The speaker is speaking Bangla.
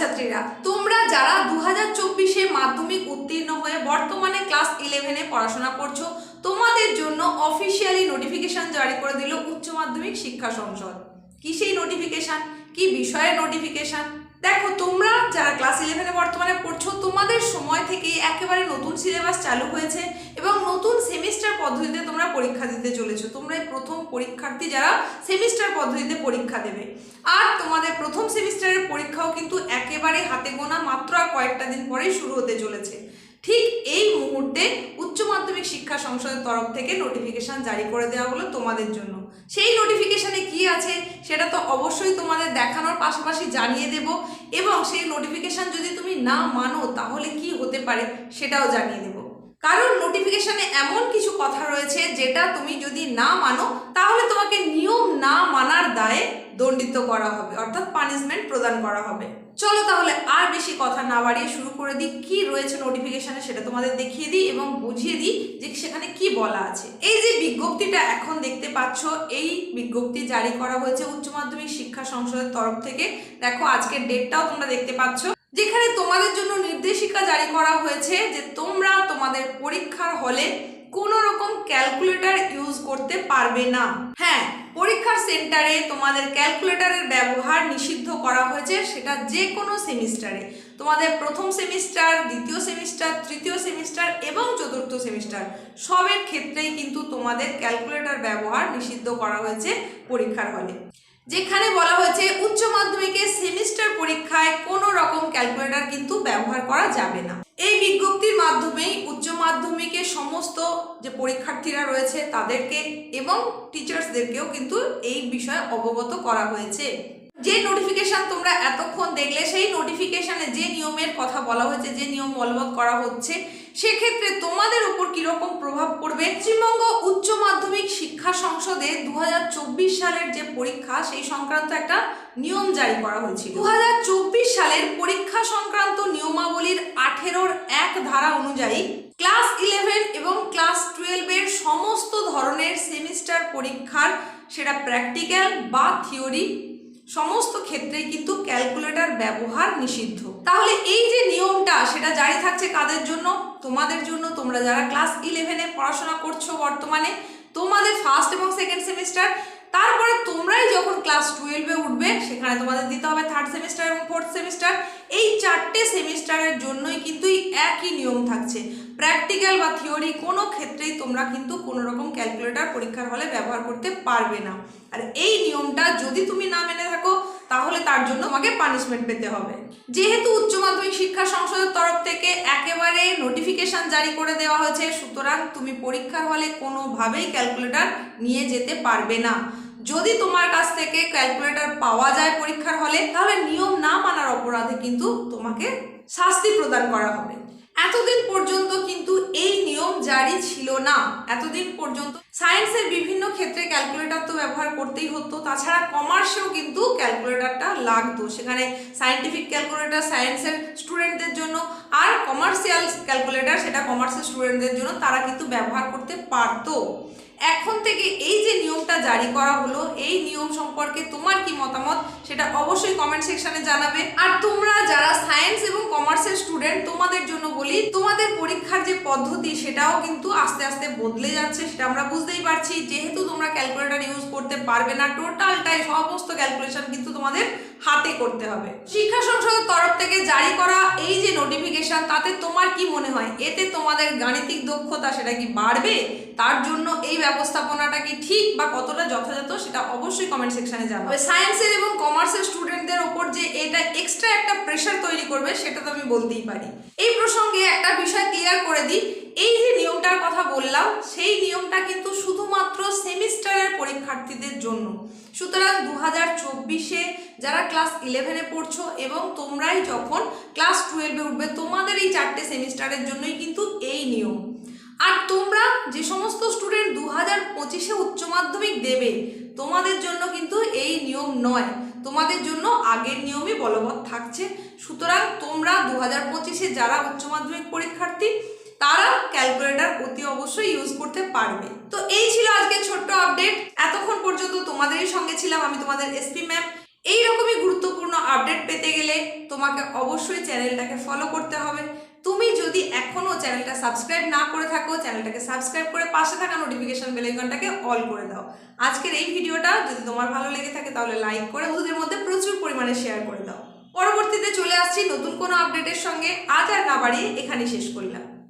ছাত্রছাত্রীরা তোমরা যারা দু হাজার চব্বিশে মাধ্যমিক উত্তীর্ণ হয়ে বর্তমানে ক্লাস ইলেভেনে পড়াশোনা করছ, তোমাদের জন্য অফিসিয়ালি নোটিফিকেশন জারি করে দিল উচ্চ মাধ্যমিক শিক্ষা সংসদ। কি সেই নোটিফিকেশন কি বিষয়ের নোটিফিকেশন দেখো, তোমরা যারা ক্লাস ইলেভেনে বর্তমানে পড়ছো, তোমাদের সময় থেকেই একেবারে নতুন সিলেবাস চালু হয়েছে এবং নতুন সেমিস্টার পদ্ধতিতে তোমরা পরীক্ষা দিতে চলেছো। তোমরা প্রথম পরীক্ষার্থী যারা সেমিস্টার পদ্ধতিতে পরীক্ষা দেবে। আর তোমাদের প্রথম সেমিস্টারের পরীক্ষাও কিন্তু একেবারে হাতে গোনা মাত্র আর কয়েকটা দিন পরেই শুরু হতে চলেছে। ঠিক এই মুহূর্তে উচ্চ মাধ্যমিক শিক্ষা সংসদের তরফ থেকে নোটিফিকেশান জারি করে দেওয়া হলো তোমাদের জন্য। সেই নোটিফিকেশানে কি আছে সেটা তো অবশ্যই তোমাদের দেখানোর পাশাপাশি জানিয়ে দেব এবং সেই নোটিফিকেশান যদি তুমি না মানো তাহলে কি হতে পারে সেটাও জানিয়ে দেব। কারণ নোটিফিকেশনে এমন কিছু কথা রয়েছে যেটা তুমি যদি না মানো, তাহলে তোমাকে নিয়ম না মানার দায়ে দণ্ডিত করা হবে, অর্থাৎ পানিশমেন্ট প্রদান করা হবে। চলো তাহলে আর বেশি কথা না বাড়িয়ে শুরু করে দিই, কি রয়েছে নোটিফিকেশনে সেটা তোমাদের দেখিয়ে দিই এবং বুঝিয়ে দিই যে সেখানে কি বলা আছে। এই যে বিজ্ঞপ্তিটা এখন দেখতে পাচ্ছ, এই বিজ্ঞপ্তি জারি করা হয়েছে উচ্চ মাধ্যমিক শিক্ষা সংসদের তরফ থেকে। দেখো, আজকের ডেটটাও তোমরা দেখতে পাচ্ছ। যেখানে তোমাদের জন্য নির্দেশিকা জারি করা হয়েছে যে তোমরা তোমাদের পরীক্ষার হলে কোনো রকম ক্যালকুলেটর ইউজ করতে পারবে না। হ্যাঁ পরীক্ষার সেন্টারে তোমাদের ক্যালকুলেটরের ব্যবহার নিষিদ্ধ করা হয়েছে সেটা যে কোনো সেমিস্টারে তোমাদের প্রথম সেমিস্টার দ্বিতীয় সেমিস্টার তৃতীয় সেমিস্টার এবং চতুর্থ সেমিস্টার সবের ক্ষেত্রেই কিন্তু তোমাদের ক্যালকুলেটর ব্যবহার নিষিদ্ধ করা হয়েছে পরীক্ষার হলে। যেখানে বলা হয়েছে উচ্চ মাধ্যমিকের সেমিস্টার পরীক্ষায় কোনো রকম ক্যালকুলেটর কিন্তু ব্যবহার করা যাবে না। এই বিজ্ঞপ্তির মাধ্যমিকের সমস্ত যে পরীক্ষার্থীরা রয়েছে তাদেরকে এবং টিচার্সদেরকেও কিন্তু এই বিষয়ে অবগত করা হয়েছে। যে নোটিফিকেশান তোমরা এতক্ষণ দেখলে, সেই নোটিফিকেশানে যে নিয়মের কথা বলা হয়েছে, যে নিয়ম বলবৎ করা হচ্ছে সেক্ষেত্রে তোমাদের উপর কীরকম প্রভাব পড়বে? পশ্চিমবঙ্গ উচ্চ মাধ্যমিক শিক্ষা সংসদে দু হাজার চব্বিশ সালের যে পরীক্ষা, সেই সংক্রান্ত একটা নিয়ম জারি করা হয়েছিল। দু সালের পরীক্ষা সংক্রান্ত নিয়মাবলীর আঠেরোর এক ধারা অনুযায়ী ক্লাস ইলেভেন এবং ক্লাস টুয়েলভের সমস্ত ধরনের সেমিস্টার পরীক্ষার সেটা প্র্যাকটিক্যাল বা থিওরি সমস্ত ক্ষেত্রেই কিন্তু ক্যালকুলেটর ব্যবহার নিষিদ্ধ। তাহলে এই যে নিয়মটা, সেটা জারি থাকছে কাদের জন্য? তোমাদের জন্য। তোমরা যারা ক্লাস ইলেভেনে পড়াশোনা করছ বর্তমানে, তোমাদের ফার্স্ট এবং সেকেন্ড সেমিস্টার তারপরে তোমরাই যখন ক্লাস টুয়েলভে উঠবে, সেখানে তোমাদের দিতে হবে থার্ড সেমিস্টার এবং ফোর্থ সেমিস্টার এই চারটে সেমিস্টারের জন্যই কিন্তু একই নিয়ম থাকছে। প্র্যাকটিক্যাল বা থিওরি কোনো ক্ষেত্রেই তোমরা কিন্তু কোনো রকম ক্যালকুলেটর পরীক্ষার হলে ব্যবহার করতে পারবে না। আর এই নিয়মটা যদি তুমি না মেনে থাকো তাহলে তার জন্য তোমাকে পানিশমেন্ট পেতে হবে। যেহেতু উচ্চ মাধ্যমিক শিক্ষা সংসদের তরফ থেকে একেবারে নোটিফিকেশন জারি করে দেওয়া হয়েছে, সুতরাং তুমি পরীক্ষার হলে কোনোভাবেই ক্যালকুলেটর নিয়ে যেতে পারবে না। যদি তোমার কাছ থেকে ক্যালকুলেটর পাওয়া যায় পরীক্ষার হলে, তাহলে নিয়ম না মানার অপরাধে কিন্তু তোমাকে শাস্তি প্রদান করা হবে। এতদিন পর্যন্ত কিন্তু এই নিয়ম জারি ছিল না, এতদিন পর্যন্ত সায়েন্সের বিভিন্ন ক্ষেত্রে ক্যালকুলেটার তো ব্যবহার করতেই হতো, তাছাড়া কমার্সেও কিন্তু ক্যালকুলেটারটা লাগতো। সেখানে সায়েন্টিফিক ক্যালকুলেটার সায়েন্সের স্টুডেন্টদের জন্য আর কমার্শিয়াল ক্যালকুলেটার সেটা কমার্সের স্টুডেন্টদের জন্য তারা কিন্তু ব্যবহার করতে পারতো। এখন থেকে এই যে নিয়মটা জারি করা হলো, এই নিয়ম সম্পর্কে তোমার কি মতামত সেটা অবশ্যই কমেন্ট সেকশনে জানাবে। আর তোমরা যারা সায়েন্স এবং কমার্সের স্টুডেন্ট তোমাদের জন্য বলি, তোমাদের পরীক্ষার যে পদ্ধতি সেটাও কিন্তু আস্তে আস্তে বদলে যাচ্ছে, সেটা আমরা বুঝতেই পারছি। যেহেতু তোমরা ক্যালকুলেটর ইউজ করতে পারবে না টোটালটাই সমস্ত ক্যালকুলেশন কিন্তু তোমাদের হাতে করতে হবে। শিক্ষা সংসদের তরফ থেকে জারি করা এই যে নোটিফিকেশন তাতে তোমার কি মনে হয়? এতে তোমাদের গাণিতিক দক্ষতা সেটা কি বাড়বে? তার জন্য এই ব্যবস্থাপনাটা কি ঠিক বা কতটা যথাযথ সেটা অবশ্যই কমেন্ট সেকশনে জানাবে সায়েন্সের এবং কমার্সের স্টুডেন্টদের ওপর যে এটা এক্সট্রা একটা প্রেশার তৈরি করবে, সেটা তো আমি বলতেই পারি। এই প্রসঙ্গে একটা বিষয় ক্লিয়ার করে দিই। এই যে নিয়মটার কথা বললাম, সেই নিয়মটা কিন্তু শুধুমাত্র সেমিস্টারের পরীক্ষার্থীদের জন্য। সুতরাং দু হাজার চব্বিশে যারা ক্লাস ইলেভেনে পড়ছো এবং তোমরাই যখন ক্লাস টুয়েলভে উঠবে, তোমাদের এই চারটে সেমিস্টারের জন্যই কিন্তু এই নিয়ম। আর তোমরা যে সমস্ত স্টুডেন্ট দু হাজার পঁচিশে উচ্চ মাধ্যমিক দেবে, তোমাদের জন্য কিন্তু এই নিয়ম নয়। তোমাদের জন্য আগের নিয়মই বলবৎ থাকছে। সুতরাং তোমরা দু হাজার পঁচিশে যারা উচ্চ মাধ্যমিক পরীক্ষার্থী, তারা ক্যালকুলেটর অতি অবশ্যই ইউজ করতে পারবে। তো এই ছিল আজকে ছোট্ট আপডেট এতক্ষণ পর্যন্ত তোমাদেরই সঙ্গে ছিলাম আমি তোমাদের এসপি ম্যাম এইরকমই গুরুত্বপূর্ণ আপডেট পেতে গেলে তোমাকে অবশ্যই চ্যানেলটাকে ফলো করতে হবে। তুমি যদি এখনও চ্যানেলটা সাবস্ক্রাইব না করে থাকো, চ্যানেলটাকে সাবস্ক্রাইব করে পাশে থাকা নোটিফিকেশান বেলাইকনটাকে অল করে দাও। আজকের এই ভিডিওটা যদি তোমার ভালো লেগে থাকে তাহলে লাইক করে বন্ধুদের মধ্যে প্রচুর পরিমাণে শেয়ার করে দাও। পরবর্তীতে চলে আসছি নতুন কোনো আপডেটের সঙ্গে। আজ আর না বাড়িয়ে এখানেই শেষ করলাম।